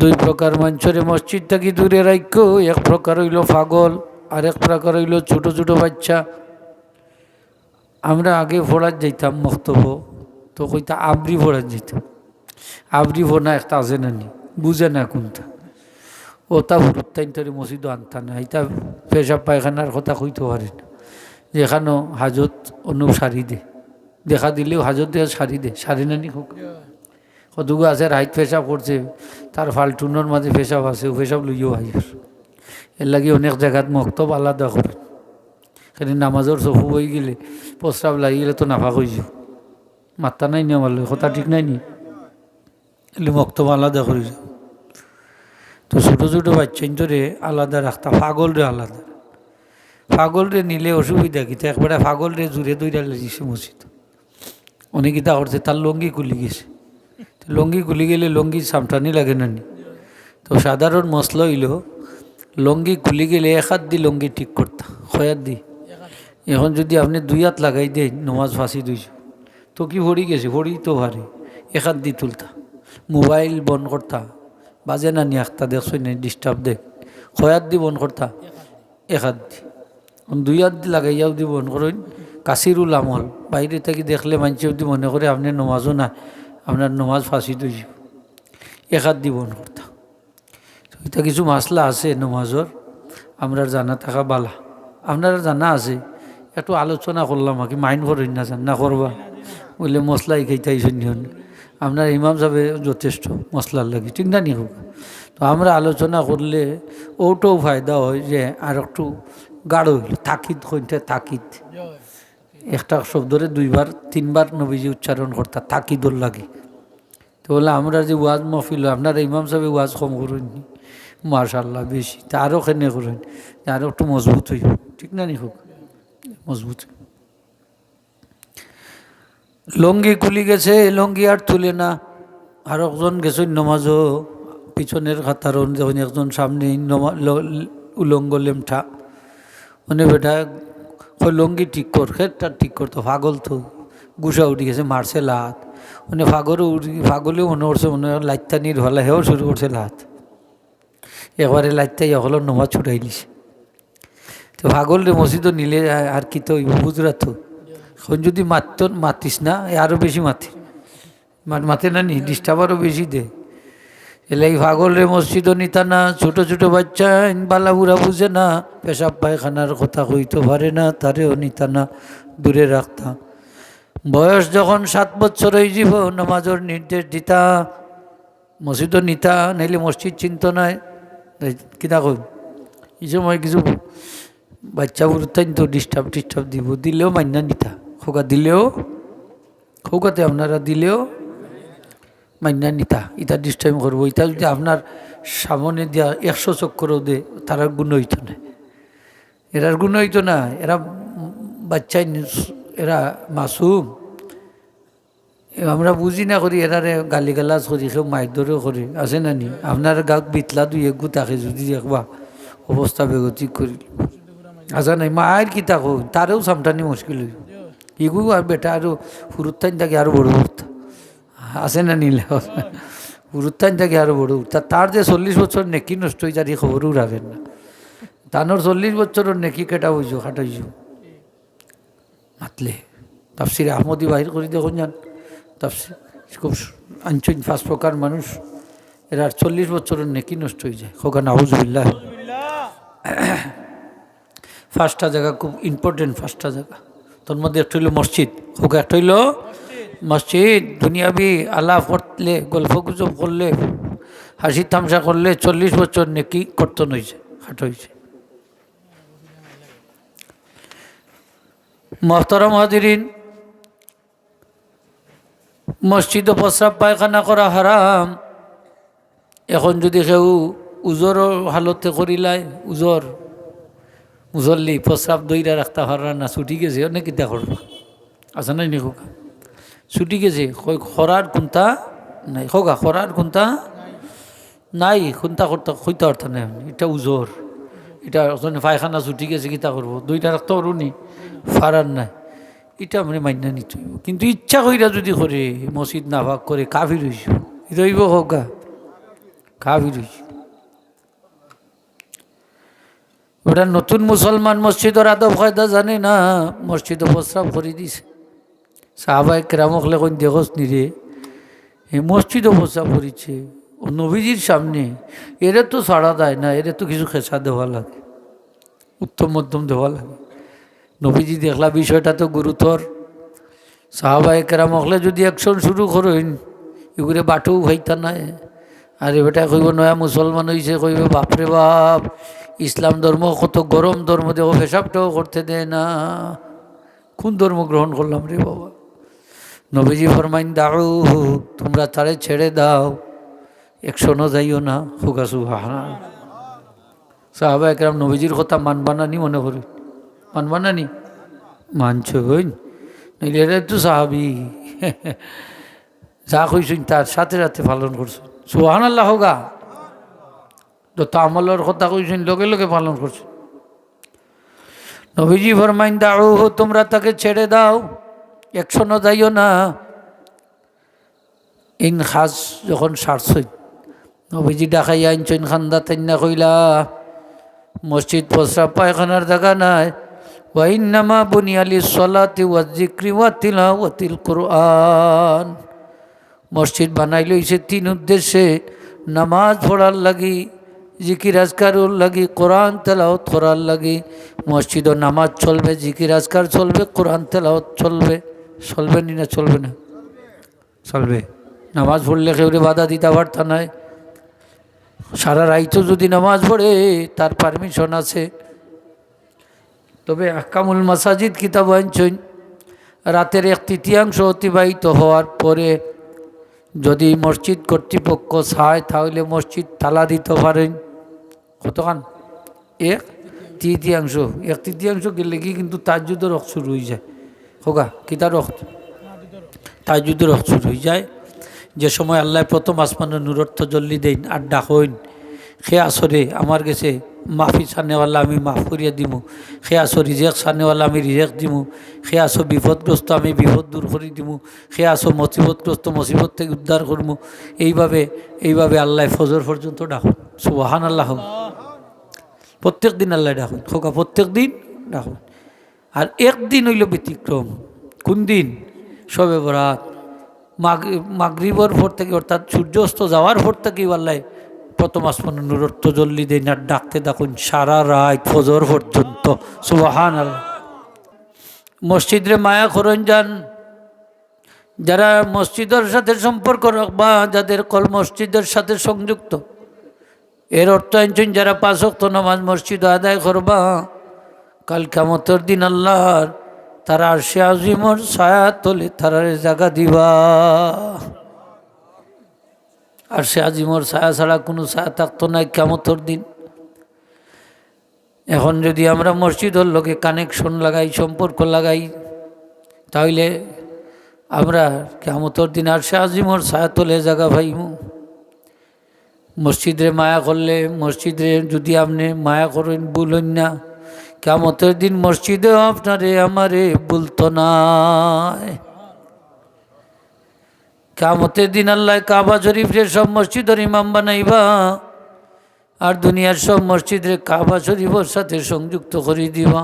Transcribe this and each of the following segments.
দুই প্রকার মানুষের মসজিদ থাকি দূরে রাখ্য এক প্রকার হইল পাগল, আর এক প্রকার হইল ছোট ছোট বাচ্চা। আমরা আগে ফোড়ার যাইতাম মক্তব্য, তো কইতা আবরি ফোড়ার যেতাম আবরি ফোনা একটা আছে নানি বুঝে না কোনটা। ওটা হুরুত্তাইন তরি মসজিদ আনতা না এটা পেশাব পায়খানার কথা কইতে পারে না। যেখানো হাজত অন্য সারি দে। দেখা দিলেও হাজত দিয়ে সারি দে সারি নানি হোক কতগু আছে, রাইত পেশাব করছে, তার ফাল্টুনোর মাঝে পেশাব আছে, ও পেশাব লইও আইস এর লাগে অনেক জায়গাত মক্তব আলাদা করে খালি নামাজের চকু বই গেলে প্রস্রাব লাগি গেলে তো নাফা হয়ে যাও মাত্রা নাই নি আমার কথা ঠিক নাই নি? এলে মক্তব আলাদা করে যাও তো ছোটো ছোটো বাচ্চাইন ধরে আলাদা রাখতা পাগল রে আলাদা। পাগল রে নিলে অসুবিধা কিন্তু একবারে পাগল রে জুড়ে দিছে মসজিদ অনেক কিতা করছে তার লঙ্গি কুলি গেছে। তো লঙ্গি কুলি গেলে লঙ্গি সামটানি লাগে না নি তো সাধারণ মশলা হইল, লঙ্গি কুলি গেলে এক হাত দি লঙ্গি ঠিক করতা খয়াত দি এখন যদি আপনি দুই হাত লাগাই দেন, নমাজ ফাঁসি দুইশো। তো কি ভরি গেছে? ভরি তো ভারী। এক হাত দি তুলতা। মোবাইল বন্ধ করতা। বাজে না নিয়ে আখতা দেখছ না ডিস্টার্ব দেখ খয়াত দি বন্ধ করতা। এক হাত দি দুই হাত দি লাগাইয়াও দি বন্ধ করেন কাশিরুল আমল। বাইরে থেকে দেখলে মানুষ যদি মনে করে আপনি নমাজও না আপনার নমাজ ফাঁসি দুই এক হাত দি বন্ধ এটা কিছু মাসলা আছে নমাজর। আমরা জানা থাকা বালা। আপনারা জানা আছে? একটু আলোচনা করলাম আর কি মাইন্ড করেন না জান, না করবা। বললে মশলাই খাইতাইছেন নিহন আপনার ইমাম সাহেব যথেষ্ট মশলার লাগে, ঠিক না নি তো আমরা আলোচনা করলে ওটাও ফায়দা হয় যে আর একটু গাঢ় হইল, তাকিদ কইতে তাকিদ। একটা শব্দরে দুইবার, তিনবার নবীজি উচ্চারণ করতা তাকিদর লাগে। তো বলে আমরা যে ওয়াজ মহফিল, আপনারা ইমাম সাহেব ওয়াজ কম করেননি মার্শাল্লাহ বেশি। তা আরও খেনে করেন? আরও একটু মজবুত হইব। ঠিক না নি হোক? মজবুত। লঙ্গি খুলি গেছে, লঙ্গি আর তুলে না। আর একজন গেছে নমাজও, পিছনের খাতার যখন একজন সামনে নমা উলঙ্গ লেমঠা। মানে বেটা ওই লঙ্গি ঠিক কর, খেরটা ঠিক করতো পাগল তো, গুসা উঠে গেছে, মারছে লাত। মানে ফাগরও উঠি, ফাগলেও মনে করছে, মনে হয় নিয়ে ঢলা হেও শুরু করছে লাত। এবারে লাইটটাই হলো নমাজ ছুটাই নিছে। তো পাগল রে নিলে আর কি তো বুঝরা তো এখন যদি মারত মাতিস না আরও বেশি মাতে মাতে না নি, ডিস্টার্ব আরও বেশি দে। এলাই রে মসজিদও নিতা না ছোট ছোট বাচ্চা বালা বুড়া বুঝে না। পেশাব পায়খানার কথা কইতে পারে না, তারেও নিতা না দূরে রাখতা। বয়স যখন সাত বছর হয়ে যাব নামাজর নির্দেশ দিতা। মসজিদও নিতা, নাইলে মসজিদ চিন্ত নাই। কিনা কই এই সময় কিছু বাচ্চা উঠতেন তো ডিস্টার্ব টিস্টার্ব দিব। দিলেও মান্যা নিতা। খোকা দিলেও, খোকাতে আপনারা দিলেও মান্যা নিতা ইটা ডিস্টার্ব করব ইতা যদি আপনার সামনে দিয়া একশো চক্করও দে তার গুণ হইতো না এরার গুণ হইতো না এরা বাচ্চাই এরা মাসুম আমরা বুঝি না করি এরারে গালি গালাজ করি সব মাইদরেও করি, আছে না নি? আপনার গাক বিতলা দুই এক থাকে যদি দেখবা অবস্থা বেগতিক করি আচ্ছা নাই মায়ের কিতা তারেও সামটানি মুশকিল হইব ইগু আর বেটা আরও ফুরুত্তান থাকে আরও বড় উঠতা আছে না নিলে ফুরুত্তান থাকে আরও বড়। উঠতা তার যে চল্লিশ বছর নেকি নষ্ট হয়ে যার খবরও রাখেন না। তানোর চল্লিশ বছরের নেকি কেটা হইছ, খাটাইছ? মাতলে। তাফসির আহমদি বাহির করে দেখুন যান। তাফসির খুব আঞ্চলিক পাঁচ প্রকার মানুষ। এরা চল্লিশ বছরের নেকি নষ্ট হয়ে যায় খোকা নাহুজুবিল্লাহ ফার্স্টটা জায়গা খুব ইম্পর্টেন্ট ফার্স্টটা জায়গা। তোর মধ্যে একটা হইল মসজিদ। হোক একটা হইল মসজিদ, দুনিয়াবি আলাপ করলে গল্প গুজব করলে, হাসি তামসা করলে চল্লিশ বছর নেকি কর্তন হয়েছে হাট হয়েছে মহতরম হাজিরিন মসজিদে প্রস্রাব পায়খানা করা হারাম। এখন যদি কেউ উজোর হালতে করিলাই উজোর মুসল্লি প্রস্রাব দইরা রাখতে পারা না ছুটি গেছে, অনেক কিতা করবা। আছে নাই নি খোকা? ছুটি গেছে। খরার কোনটা নাই। খোকা খরার কোনটা নাই। কোনটা করতে কইতে অর্থ নাই। এটা উজোর এটা পায়খানা ছুটি গেছে, কিতা করব দুইটা রাখতে পারো নি। ফারার নাই। এটা মানে মান্যা নিতে হইব কিন্তু ইচ্ছা কইরা যদি করে মসজিদ না ভাগ করে কাফির হইস হইব হোক কাফির হয়েছে ওটা নতুন মুসলমান মসজিদর আদব কায়দা জানে না? মসজিদে প্রস্রাব করে দিছে। সাহাবাই কেরামক লেখন দেখস নিরে, এই মসজিদও প্রস্রাব করেছে। ও নবীজির সামনে, এরে তো সাড়া দেয় না, এরে তো কিছু খেসা দেওয়া লাগে, উত্তম মধ্যম দেওয়া লাগে। নবীজি দেখলা বিষয়টা তো গুরুতর। সাহাবাই কেরাম হলে যদি অ্যাকশন শুরু করেন, এগুলো বাটু হইতা নাই। আর এবেটা কইব, নয়া মুসলমান হয়েছে কইবে, বাপরে বাপ, ইসলাম ধর্ম কত গরম ধর্ম দেখো পেশাবটাও করতে দেয় না। কোন ধর্ম গ্রহণ করলাম রে বাবা? নবীজি ফরমাইন দাও তোমরা তারে ছেড়ে দাও। একশনও যাইও না। হুকাসু হাহা সাহাবা একরাম নবীজির কথা মানবা না নি মনে করি? মানবা না নি? মানছ তো সাহাবি। যা কইছেন তার সাথে সাথে পালন করছেন সুহান আল্লাহ হোগা। যত আমলের কথা কইছেন লগে লগে পালন করছেন নবীজি ফরমাইন দাও তোমরা তাকে ছেড়ে দাও। একশনও যাইও না। ইন খাস যখন সারছই, নবীজি ডাকাই আইনছইন খান্দা তাইনা কইলা, মসজিদ প্রস্রাব পায়খানার জায়গা নাই। ওয়াইনামা বুনিয়ালি সলাতি ওয়া জিক্রি ওয়া তিলাওয়াতিল কোরআন। মসজিদ বানাই লইছে তিন উদ্দেশ্যে, নামাজ পড়ার লাগি জিকির আজকারুর লাগি, কোরআন তেলাওত করার লাগি। মসজিদও নামাজ চলবে জিকির আজকার চলবে, কোরআন তেলাওত চলবে। চলবে নি চলবে না? চলবে। নামাজ পড়লে কেউ বাধা দিতে পারতা নাই সারা রাইতো যদি নামাজ পড়ে, তার পারমিশন আছে। তবে আকামুল মাসাজিদ কিতাব আনছেন, রাতের এক তৃতীয়াংশ অতিবাহিত হওয়ার পরে যদি মসজিদ কর্তৃপক্ষ চায়, তাহলে মসজিদ তালা দিতে পারেন। কতখান? এক তৃতীয়াংশ। এক তৃতীয়াংশ গেলে কি কিন্তু তাজুদের রক্ত শুরু হয়ে যায়। হোগা, কিতা রক্ত তাজুদের রক্ত শুরু হয়ে যায়, যে সময় আল্লাহ প্রথম আসমানের নুরর্থ জল্লি দেন আর ডাকইন সে আসরে আমার গেছে মাফি সানেওয়ালা আমি মাফ করিয়া দিমু, সে আসো রিজেক সানেওয়ালা আমি রিজেক দিমু, সে আসো বিপদগ্রস্ত আমি বিপদ দূর করে দিমু, সে আসো মুসিবতগ্রস্ত মুসিবত থেকে উদ্ধার করব এইভাবে এইভাবে আল্লাহ ফজর পর্যন্ত ডাকুন সুবাহান আল্লাহ প্রত্যেক দিন আল্লাহ ডাকুন খোকা প্রত্যেক দিন ডাকুন। আর একদিন হইল ব্যতিক্রম। কোন দিন? সবে বরাত। মাগরিবর ভোর থেকে অর্থাৎ সূর্যাস্ত যাওয়ার ভোর থেকেই আল্লাহ প্রথম আসমান নুরত্ব জল্লি দেন আর ডাকতে ডাকুন সারা রাত ফজর পর্যন্ত। সুবাহান মসজিদরে মায়া করন যান। যারা মসজিদের সাথে সম্পর্ক রাখবা, যাদের কল মসজিদের সাথে সংযুক্ত, এর অর্থ যারা পাঁচক্ত নামাজ মসজিদ আদায় করবা কাল কামতর দিন আল্লাহর তারা আর সে আজিমর ছায়া তোলে তারারে জাগা দিবা। আর সে আজিমর ছায়া ছাড়া কোনো ছায়া থাকতো না কেমতর দিন। এখন যদি আমরা মসজিদের লোকে কানেকশন লাগাই, সম্পর্ক লাগাই তাহলে আমরা কেমতর দিন আর সে আজিমর ছায়া তোলে জায়গা ভাইমু মসজিদে মায়া করলে, মসজিদে যদি আপনি মায়া করেন বলুন না। কেমতের দিন মসজিদে আপনারে আমারে বলতো না। কেমতের দিন আল্লাহ কাবা শরীফের সব মসজিদের ইমাম বানাইবা আর দুনিয়ার সব মসজিদের কাবা শরীফের সাথে সংযুক্ত করে দিবা।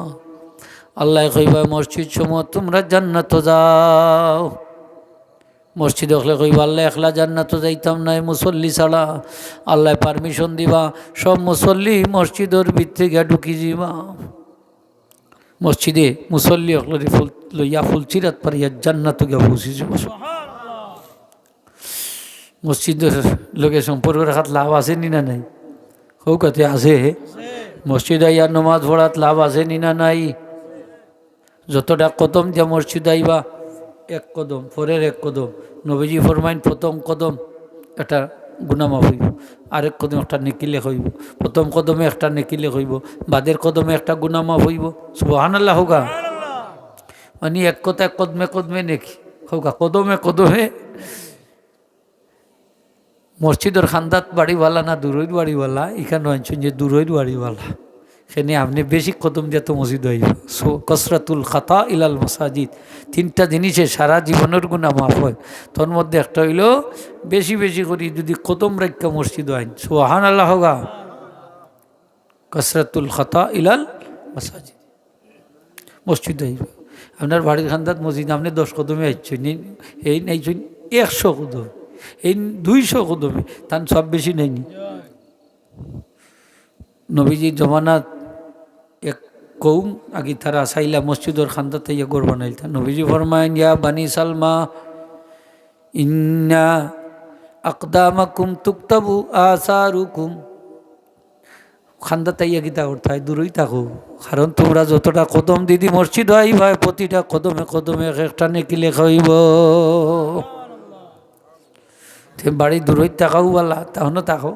আল্লাহ কইবা, মসজিদ সমূহ তোমরা জান্নাত যাও। মসজিদ হলে কইবা, আল্লাহ একলা জান্নাত যাইতাম নাই মুসল্লি ছাড়া। আল্লাহ পারমিশন দিবা, সব মুসল্লি মসজিদের গিয়া ঢুকি যাবা মসজিদে মুসল্লি হকলরি ফুল লইয়া ফুল চিরাত পারিয়া জান্নাত গিয়া পৌঁছে যাব মসজিদের লোকে লাভ আছে নি না নাই? হোক কাতে আছে। মসজিদ আইয়া নমাজ পড়াত লাভ আছে নি না নাই? যতটা কদম দিয়া মসজিদ আইবা, এক কদম, পরের এক কদম। নবীজি ফরমাইন, প্রথম কদম একটা গুণামাফ হইব। আরেক কদম একটা নেকিলে হইব। প্রথম কদমে একটা নেকিলে হইব। বাদের কদমে একটা গুণামাফ হইব। সুহান আল্লাহ হোগা। মানে এক কথা কদমে কদমে নেকি হোগা। কদমে কদমে মসজিদের খান্দাত বাড়িওয়ালা না দূরৈর বাড়িওয়ালা, এখানে আনছেন যে দূরৈর বাড়িওয়ালা। সেখানে আপনি বেশি কদম দিয়ে তো মসজিদ হইব সো কসরাতুল খাতা ইলাল মসাজিদ। তিনটা জিনিসে সারা জীবনের গুণা মাফ হয়। তোর মধ্যে একটা হইল বেশি বেশি করি যদি কদম রাখা মসজিদ হয়। সোহান আল্লাহ হোগা কসরাতুল খাতা ইলাল মসাজিদ। মসজিদ হইব আপনার বাড়ির খান্দাত মসজিদ আপনি দশ কদমে আসছেন। এই নাইছেন একশো কদম। এই দুইশো কদমে। তার সব বেশি নেয়নি নবীজি জমানাত এক কৌম আগে তারা সাইলা মসজিদর খান্দাতে ইয়ে গড় বানাইলতা নবীজি ফরমাইন, ইয়া বানি সালমা, ইন্না আকদামাকুম তুক্তাবু আসারুকুম। খান্দা তাইয়া গীতা অর্থায় দূরই থাকো। কারণ তোমরা যতটা কদম দিদি মসজিদ হয় ভাই প্রতিটা কদমে কদমে এক একটা নেকি লেখা হইব। বাড়ি দূরই থাকাও বলা, তাহলে থাকো।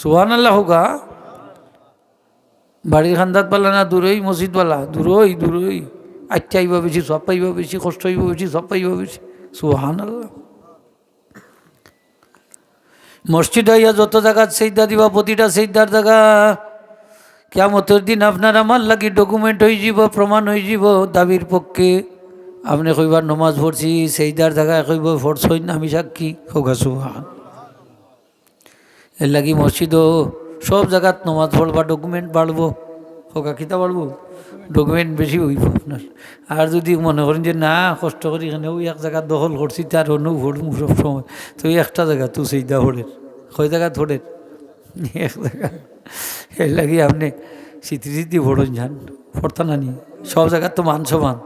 সুহান আল্লাহ গা বাড়ির খান্দাত পালা না, দূরই মসজিদ পালা দূরই দূরই। আচ্ছা আইবা বেশি, সব পাইবা বেশি, কষ্ট হইব বেশি, সব পাইবা বেশি। সুহান আল্লাহ মসজিদ হইয়া যত জায়গা সেইদা দিবা, প্রতিটা সেইদার জায়গা। কেমতের দিন আপনার আমার লাগি ডকুমেন্ট হয়ে যাব, প্রমাণ হয়ে যাব, দাবির পক্ষে। আপনি কইবার নমাজ পড়ছি সেইদার জায়গায় কইব, পড়ছই না আমি সাক্ষী। হোগা সুহান এর লাগি মসজিদও সব জায়গাত নমাজ পড়বা ডকুমেন্ট বাড়বো হোকা কিতা বাড়বো ডকুমেন্ট বেশি হইব আপনার। আর যদি মনে করেন যে না, কষ্ট করি এখানে ওই এক জায়গা দখল করছি, তার অন্য ভরমু সব সময়। তো একটা জায়গা তো সেইটা হরের কয় জায়গা ধরের এক জায়গা। এর লাগি আপনি স্মৃতি স্মৃতি ভরন যান পড়তা না নি সব জায়গার তো মান সমান